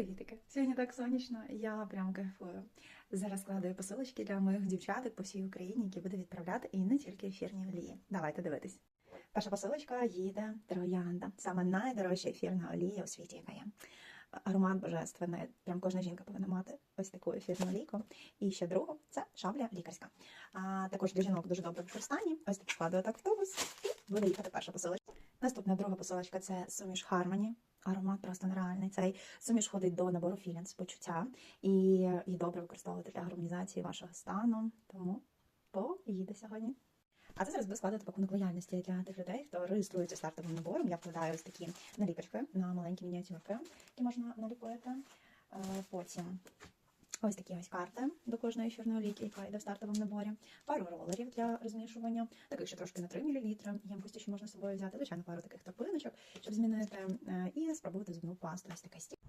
Привітики! Сьогодні так сонячно, я прям кайфую. Зараз складаю посилочки для моїх дівчаток по всій Україні, які буду відправляти і не тільки ефірні олії. Давайте дивитись. Перша посилочка їде троянда. Саме найдорожча ефірна олія у світі, яка є. Аромат божественний. Прям кожна жінка повинна мати ось таку ефірну олійку. І ще другу це шабля лікарська. А також для жінок дуже добре використанні. Ось так складаю так в тубус і буде їхати перша посилочка. Наступна друга посилочка це суміш Harmony. Аромат просто нереальний. Цей суміш входить до набору філінс почуття і її добре використовувати для гармонізації вашого стану. Тому поїде сьогодні. А це зараз буде складати пакунок лояльності для тих людей, хто реєструється стартовим набором. Я вкладаю ось такі наліпочки на маленькі мініатюрки, які можна наліпити. Е, Потім ось такі ось карти до кожної ефірної ліки, яка йде в стартовому наборі. Пару ролерів для розмішування, таких ще трошки на 3 мл. Ємкості, що можна з собою взяти. Звичайно, пару таких торпиночок, щоб змінити е, і спробувати зубну пасту. Ось така стік.